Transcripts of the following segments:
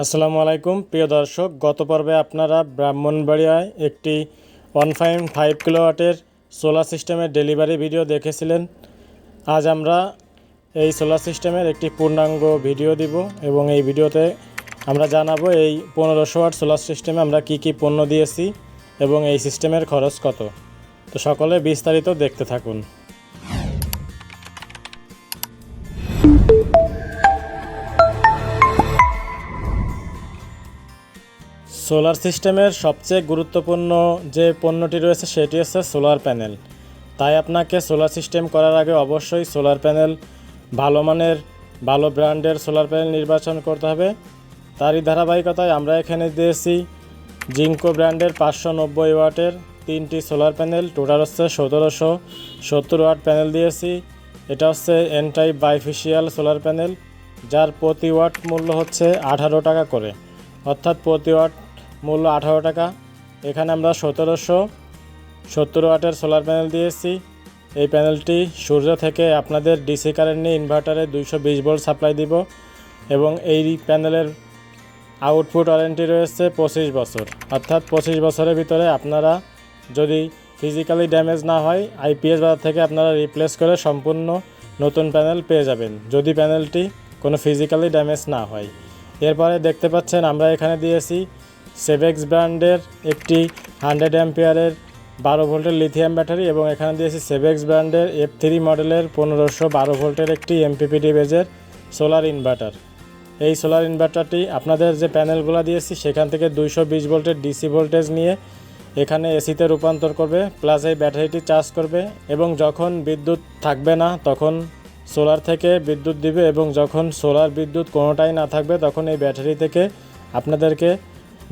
আসসালামু আলাইকুম, প্রিয় দর্শক, গত পর্বে আপনারা ব্রাহ্মণবাড়িয়ায় একটি ওয়ান পয়েন্ট ফাইভ কিলোওয়াটের সোলার সিস্টেমের ডেলিভারি ভিডিও দেখেছিলেন। আজ আমরা এই সোলার সিস্টেমের একটি পূর্ণাঙ্গ ভিডিও দিব এবং এই ভিডিওতে আমরা জানাব এই পনেরোশো ওয়াট সোলার সিস্টেমে আমরা কি কি পণ্য দিয়েছি এবং এই সিস্টেমের খরচ কত। তো সকলে বিস্তারিত দেখতে থাকুন। সোলার সিস্টেমের সবচেয়ে গুরুত্বপূর্ণ যে পণ্যটি রয়েছে সেটি হচ্ছে সোলার প্যানেল। তাই আপনাকে সোলার সিস্টেম করার আগে অবশ্যই সোলার প্যানেল ভালো মানের, ভালো ব্র্যান্ডের সোলার প্যানেল নির্বাচন করতে হবে। তারই ধারাবাহিকতায় আমরা এখানে দিয়েছি জিঙ্কো ব্র্যান্ডের পাঁচশো নব্বই ওয়াটের তিনটি সোলার প্যানেল। টোটাল হচ্ছে সতেরোশো সত্তর ওয়াট প্যানেল দিয়েছি। এটা হচ্ছে N type bifacial solar panel, যার প্রতি ওয়াট মূল্য হচ্ছে আঠারো টাকা করে। অর্থাৎ প্রতি ওয়াট মূল্য আঠারো টাকা। এখানে আমরা সতেরোশো সত্তর ওয়াটের সোলার প্যানেল দিয়েছি। এই প্যানেলটি সূর্য থেকে আপনাদের ডিসি কারেন্ট নিয়ে ইনভার্টারে দুইশো বিশ ভোল্ট সাপ্লাই দিব এবং এই প্যানেলের আউটপুট ওয়ারেন্টি রয়েছে পঁচিশ বছর। অর্থাৎ পঁচিশ বছরের ভিতরে আপনারা যদি ফিজিক্যালি ড্যামেজ না হয়, আইপিএস বাজার থেকে আপনারা রিপ্লেস করে সম্পূর্ণ নতুন প্যানেল পেয়ে যাবেন, যদি প্যানেলটি কোনো ফিজিক্যালি ড্যামেজ না হয়। এরপরে দেখতে পাচ্ছেন আমরা এখানে দিয়েছি সেভেক্স ব্র্যান্ডের একটি হান্ড্রেড অ্যাম্পিয়ারের বারো ভোল্টের লিথিয়াম ব্যাটারি এবং এখানে দিয়েছি সেভেক্স ব্র্যান্ডের এফ থ্রি মডেলের পনেরোশো বারো ভোল্টের একটি এমপিপিডি বেজের সোলার ইনভার্টার এই সোলার ইনভার্টারটি আপনাদের যে প্যানেলগুলো দিয়েছি, সেখান থেকে দুইশো বিশ ভোল্টের ডিসি ভোল্টেজ নিয়ে এখানে এসিতে রূপান্তর করবে প্লাস এই ব্যাটারিটি চার্জ করবে এবং যখন বিদ্যুৎ থাকবে না, তখন সোলার থেকে বিদ্যুৎ দিবে এবং যখন সোলার বিদ্যুৎ কোনোটাই না থাকবে, তখন এই ব্যাটারি থেকে আপনাদেরকে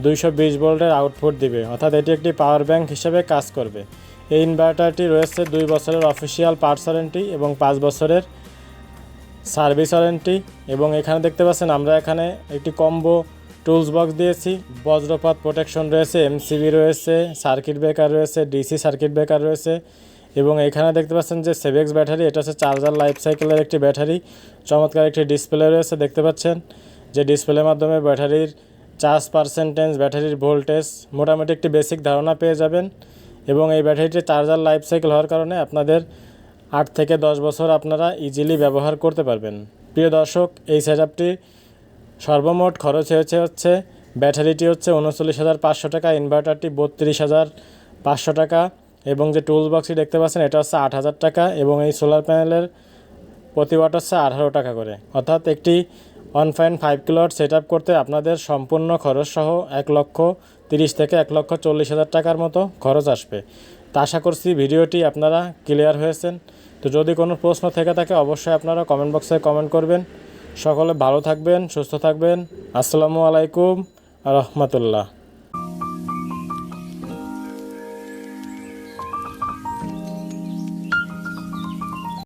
দুইশো বিশ ভোল্টের আউটপুট দিবে, অর্থাৎ এটি একটি পাওয়ার ব্যাংক হিসেবে কাজ করবে। এই ইনভার্টারটি রয়েছে দুই বছরের অফিসিয়াল পার্টস ওয়ারেন্টি এবং পাঁচ বছরের সার্ভিস ওয়ারেন্টি এবং এখানে দেখতে পাচ্ছেন আমরা এখানে একটি কম্বো টুলস বক্স দিয়েছি, বজ্রপাত প্রোটেকশন রয়েছে, এমসিবি রয়েছে, সার্কিট ব্রেকার রয়েছে, ডিসি সার্কিট ব্রেকার রয়েছে এবং এখানে দেখতে পাচ্ছেন যে সেভেক্স ব্যাটারি, এটা হচ্ছে চার্জার লাইফ সাইকেলের একটি ব্যাটারি, চমৎকার একটি ডিসপ্লে রয়েছে, দেখতে পাচ্ছেন যে ডিসপ্লের মাধ্যমে ব্যাটারির চার্জ পার্সেন্টেজ, ব্যাটারির ভোল্টেজ, মোটামুটি একটি বেসিক ধারণা পেয়ে যাবেন এবং এই ব্যাটারিটি চার্জার লাইফ সাইকেল হওয়ার কারণে আপনাদের আট থেকে দশ বছর আপনারা ইজিলি ব্যবহার করতে পারবেন। প্রিয় দর্শক, এই সেট সর্বমোট খরচ হয়েছে হচ্ছে, ব্যাটারিটি হচ্ছে উনচল্লিশ হাজার পাঁচশো টাকা ইনভার্টারটি বত্রিশ হাজার পাঁচশো টাকা এবং যে টুলস বক্সটি দেখতে পাচ্ছেন, এটা হচ্ছে আট হাজার টাকা এবং এই সোলার প্যানেলের প্রতি ওয়াট হচ্ছে আঠারো টাকা করে। অর্থাৎ একটি one point five kilowatt set up করতে আপনাদের সম্পূর্ণ খরচ সহ এক লক্ষ তিরিশ থেকে এক লক্ষ চল্লিশ হাজার টাকার মতো খরচ আসবে। তা আশা করছি ভিডিওটি আপনারা ক্লিয়ার হয়েছেন। তো যদি কোনো প্রশ্ন থেকে থাকে, অবশ্যই আপনারা কমেন্ট বক্সে কমেন্ট করবেন। সকলে ভালো থাকবেন, সুস্থ থাকবেন। আসসালামু আলাইকুম রহমতুল্লাহ।